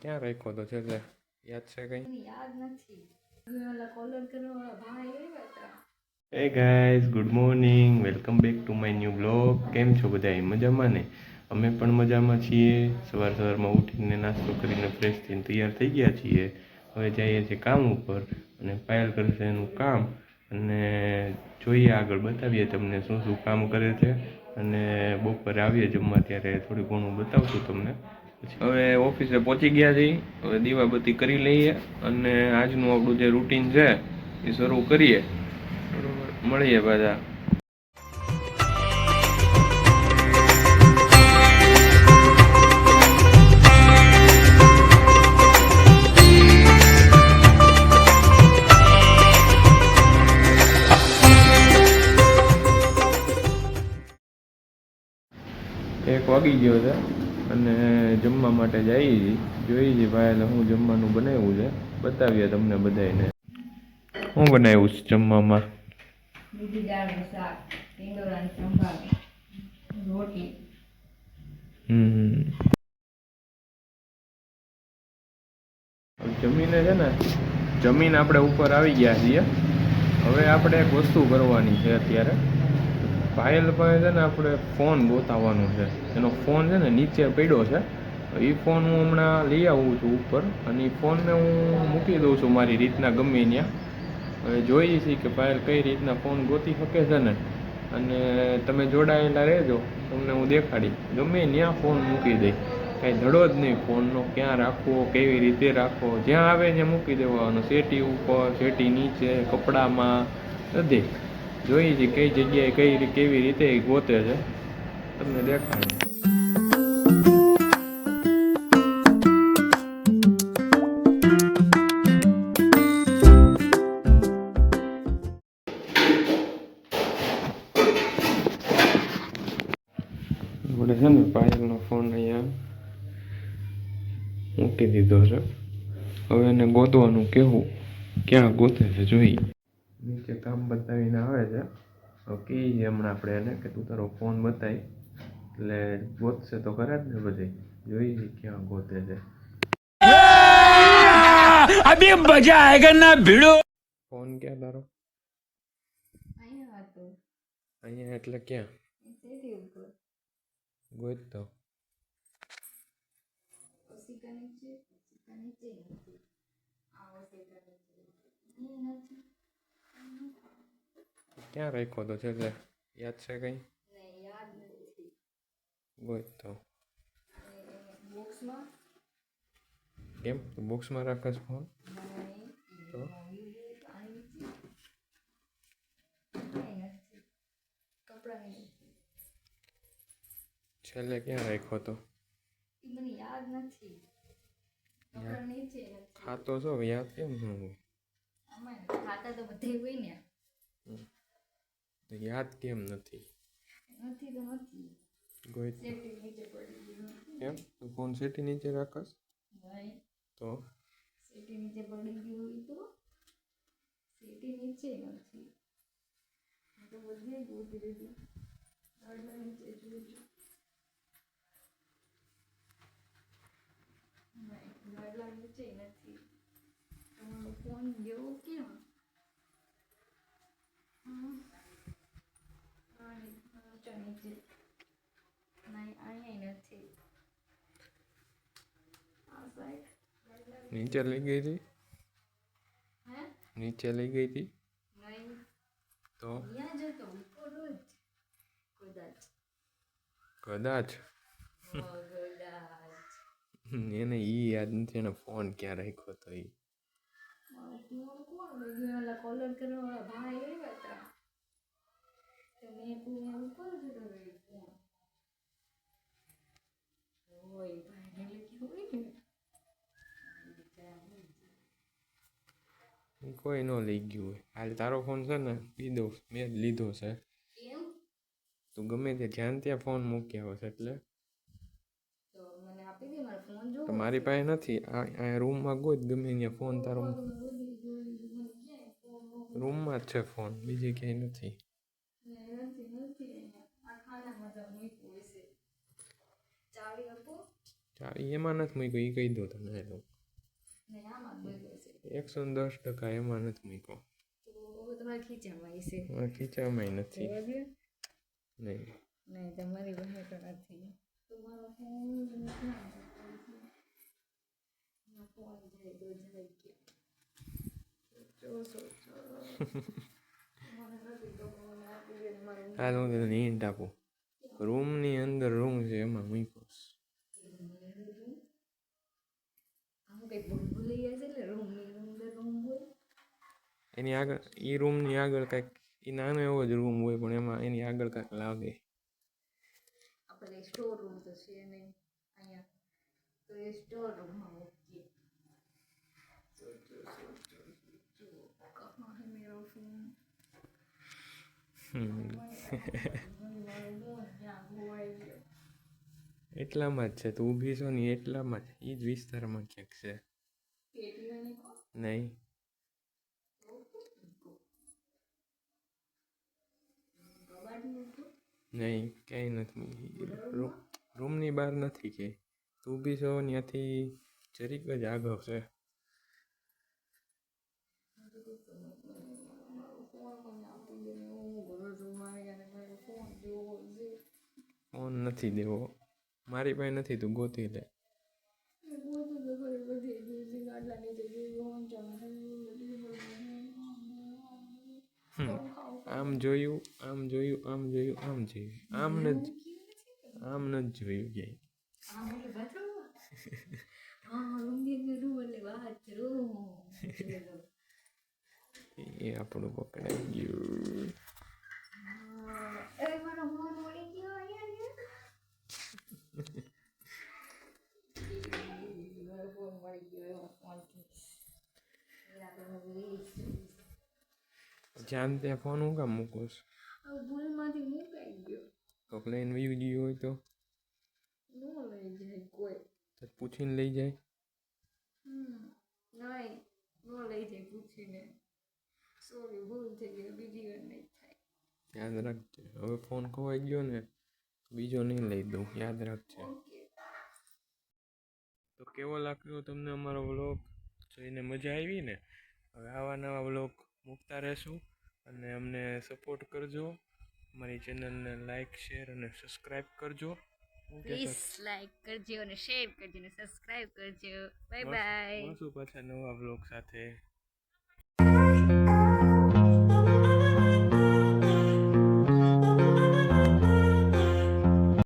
ક્યાં રાખ્યો તો છેલ્લે? યાદ છે કઈ? યાદ નથી. Hey guys good morning welcome back to my new blog કેમ છો બધા? મજામાં ને? અમે પણ મજામાં છીએ. સવાર સવારમાં ઉઠીને નાસ્તો કરીને ફ્રેશ થઈને તૈયાર થઈ ગયા છીએ. હવે જઈએ છીએ કામ ઉપર અને પાયલ કરશે એનું કામ. અને જોઈએ આગળ બતાવીએ તમને શું શું કામ કરે છે. અને બપોરે આવીએ જમવા ત્યારે થોડું ઘણું બતાવશું તમને. હવે ઓફિસે પહોંચી ગયા છીએ. હવે દીવાબત્તી કરી લઈએ અને આજનું આપણું જે રૂટીન છે, એ શરૂ કરીએ. મળીએ પાછા. એક વાગી ગયો છે. અને જમવા માટે જઈએ જોઈએ છીએ ભાઈ એટલે હું જમવાનું બનાવ્યું છે. બતાવીએ તમને બધાને હું બનાવ્યું છે જમવામાં? દૂધી દાળનું શાક ટીંડોરાની જમીને છે ને જમીન આપણે ઉપર આવી ગયા છીએ. હવે આપણે એક વસ્તુ કરવાની છે અત્યારે. પાસે છે ને આપણે ફોન ગોતાવવાનો છે. એનો ફોન છે ને નીચે પડ્યો છે. એ ફોન હું હમણાં લઈ આવું છું ઉપર અને એ ફોનને હું મૂકી દઉં છું મારી રીતના ગમે ત્યાં. હવે જોઈએ છીએ કે પાયલ કઈ રીતના ફોન ગોતી શકે છે ને. અને તમે જોડાયેલા રહેજો. તમને હું દેખાડી. ગમે ત્યાં ફોન મૂકી દઈ કાંઈ ધડો જ નહીં ફોનનો. ક્યાં રાખવો, કેવી રીતે રાખવો? જ્યાં આવે ત્યાં મૂકી દેવાનો. શેટી ઉપર શેટી નીચે, કપડામાં. બધે. જોઈએ છીએ કઈ જગ્યાએ કઈ કેવી રીતે ગોતે છે. તમને દેખાડું છે ને પાયલનો ફોન અહીંયા મૂકી દીધો છે. હવે એને ગોતવાનું કેવું, ક્યાં ગોતે છે, જોઈએ. નીચે કામ બતાવીને આવે છે. તો કહે છે હમણાં આપણે એને કે તું તારો ફોન બતાવી એટલે ગોતશે તો ખરા જ ને બધી. જોઈએ ક્યાં ગોતે છે. અભી મજા આયેગા ના ભીડો. ફોન ક્યાં તારો? અહીંયા હતો અહીંયા એટલે ક્યાં? ગોત તો. ઓસી કનેક્ટ ક્યાં રાખ્યો તો છેલ્લે યાદ છે કંઈ ને યાદ નથી ગોતતો બોક્સમાં કેમ તું બોક્સમાં રાખસ ફોન તો કપડાની છેલ્લે ક્યાં રાખ્યો તો ઈ મને યાદ નથી કપડા નીચે નથી ખાતો છો યાદ કેમ ન હોય આમાં ખાતા તો બધે હોય ને. તો યાદ કેમ નથી? નથી તો નથી. ગોઈ સેફટી નીચે પડી ગયું કેમ? તું ફોન સેટી નીચે રાખસ. નહીં તો? સેટી નીચે પડી ગયું હોય તો? સેટી નીચે નથી. તો બધે ગોતી લીધું. ગાડલા નીચે નહીં ગાડલા નીચે નથી. ફોન. આની ઊંચા નીચે લઈ ગઈ હતી? નીચે લઈ ગઈ હતી? તો? હતો કદાચ. એને એ યાદ નથી એને ફોન ક્યાં રાખ્યો તો ઈ? મારો ફોન કોણ લઈ ગયું ઓલા કોલર કરવા ભાઈ આવ્યા હતા તો મેં પૂછ્યું ઉપર જ હતો હોય ભાઈને લખ્યું હોય ને બિચારા હોય. ઈ કોઈ ન લઈ ગયું હોય. હાલ તારો ફોન છે ને લીધો મેં લીધો છે. તું ગમે તે જ્યાં ત્યાં ફોન મૂક્યા હોય એટલે તો મારો ફોન જો મારી પાસે નથી. આ રૂમમાં ગોત ગમે ત્યાં ફોન તારો રૂમમાં જ છે ફોન બીજે ક્યાંય નથી. ચાવી એમાં નથી મૂક્યો એ કહી દો તમે છે એકસો દસ ટકા એમાં નથી મૂક્યો. ખીચામાં નથી. નહીં. નહીં તમારી પાસે તો નથી. તમારો ફોન ફોન જાય તો જાય કે ને હાલ હું તને હિન્ટ આપું રૂમની અંદર રૂમ છે, એમાં મૂક્યો એની આગળ એ રૂમની આગળ કાંઈક એ નાનો એવો જ રૂમ હોય, પણ એમાં એની આગળ કાંઈક લાગે. પેલે સ્ટોર રૂમ તો છે અહીંયા. તો એ સ્ટોર રૂમમાં મૂકીએ. એટલામાં જ છે તું ઊભી છો ને એટલામાં જ. એ જ વિસ્તારમાં ક્યાંક છે. નહીં. Thank you. નહીં ક્યાંય નથી. રૂમ રૂમની બહાર નથી કે. તું બી છો ત્યાંથી જરીક જ આગળ છે. ફોન નથી દેવો. મારી પાસે નથી, તું ગોતી લે. આમ જોયું આમ જોયું આમ જોયું આમ જોયું. આમ ન આમ ન જોયું બાથરૂમ એ આપણું પકડાઈ ગયું. જ્યાં ત્યાં ફોન હું કામ મૂકું છું? ભૂલમાંથી મૂકાઈ ગયો. તો પ્લેન વ્યૂ ગયું હોય તો? ન લઈ જાય કોઈ. તો પૂછીને લઈ જાય? નહીં ન લઈ જાય પૂછીને. સોરી ભૂલ થઈ ગઈ બીજી વાર નહીં થાય. યાદ રાખજે હવે ફોન ખોવાઈ ગયો ને બીજો નહીં લઈ દઉં યાદ રાખજે. તો કેવો લાગ્યો તમને અમારો વ્લોગ જોઈને મજા આવી ને? હવે આવા નવા વ્લોગ મૂકતા રહેશું. અને અમને સપોર્ટ કરજો. અમારી ચેનલને લાઈક શેર અને સબસ્ક્રાઈબ કરજો. પ્લીઝ લાઈક કરજો અને શેર કરજો અને સબસ્ક્રાઇબ કરજો. બાય બાય મળશું પાછા નવા બ્લોગ સાથે.